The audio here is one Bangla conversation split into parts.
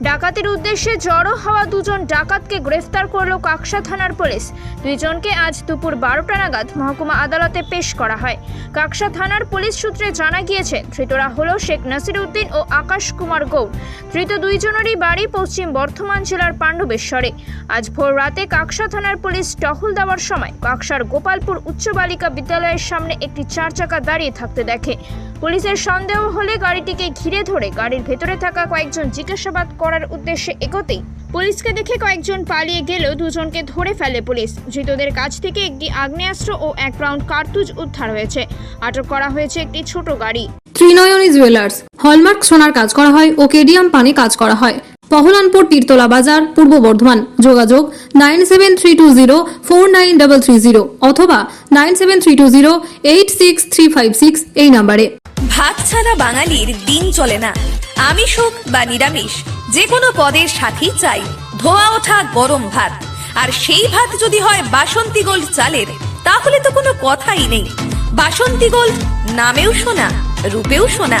ডাকাতির উদ্দেশ্যে জড়ো হওয়া দুজন ডাকাতকে গ্রেফতার করল কাকসা থানার পুলিশ। দুইজনকে আজ দুপুর বারোটা নাগাদ মহকুমা আদালতে পেশ করা হয়। কাকসা থানার পুলিশ সূত্রে জানা গিয়েছে, ধৃতরা হল শেখ নাসির উদ্দিন ও আকাশ কুমার গৌড়। ধৃত দুইজনেরই বাড়ি পশ্চিম বর্ধমান জেলার পাণ্ডবেশ্বরে। আজ ভোর রাতে কাকসা থানার পুলিশ টহল দেওয়ার সময় কাকসার গোপালপুর উচ্চ বালিকা বিদ্যালয়ের সামনে একটি চার চাকা দাঁড়িয়ে থাকতে দেখে। পুলিশের সন্দেহ হলে গাড়িটিকে ঘিরে ধরে গাড়ির ভেতরে থাকা কয়েকজন জিজ্ঞাসাবাদ করার উদ্দেশ্যে এগোতেই পুলিশকে দেখে কয়েকজন পালিয়ে গেলেও দুজনকে ধরে ফেলে পুলিশ। ধৃতদের কাছ থেকে একটি আগ্নেয়াস্ত্র ও এক রাউন্ড কার্তুজ উদ্ধার হয়েছে। আটক করা হয়েছে একটি ছোট গাড়ি। ত্রিনয়নী জুয়েলার্স। হলমার্ক সোনার কাজ করা হয় ও কেডিয়াম পানে কাজ করা হয়। পহলানপুর তীরতলা বাজার পূর্ব বর্ধমান। যোগাযোগ nine seven three two zero four nine double three zero অথবা nine seven three two zero eight six three five six এই নাম্বারে। ভাত ছাড়া বাঙালির দিন চলে না। আমিষ হোক বা নিরামিষ যে কোনো পদের সাথেই চাই। ধোয়া ওঠা গরম ভাত। আর সেই ভাত যদি হয় বাসন্তী গোল্ড চালের, তাহলে তো কোনো কথাই নেই। বাসন্তী গোল্ড নামেও শোনা, রূপেও শোনা।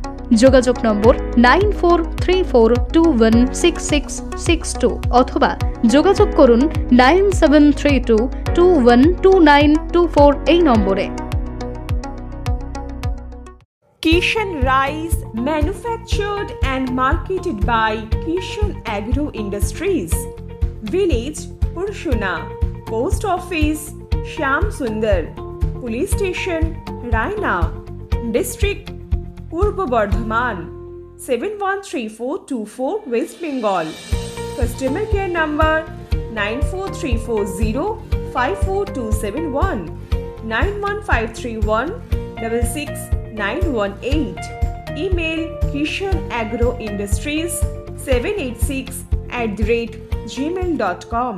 যোগাযোগ number nine four three four two one six six six two অথবা যোগাযোগ করুন nine seven three two two one two nine two four এই নম্বরে Kishan Rice manufactured and marketed by Kishan Agro Industries. Village Purshuna. Post Office Shyam Sundar. Police Station Raina. District Purba Bardhaman seven one three four two four West Bengal customer care number nine four three four zero five four two seven one nine one five three one double six nine one eight email Kishan agro industries seven eight six at the rate Gmail dot com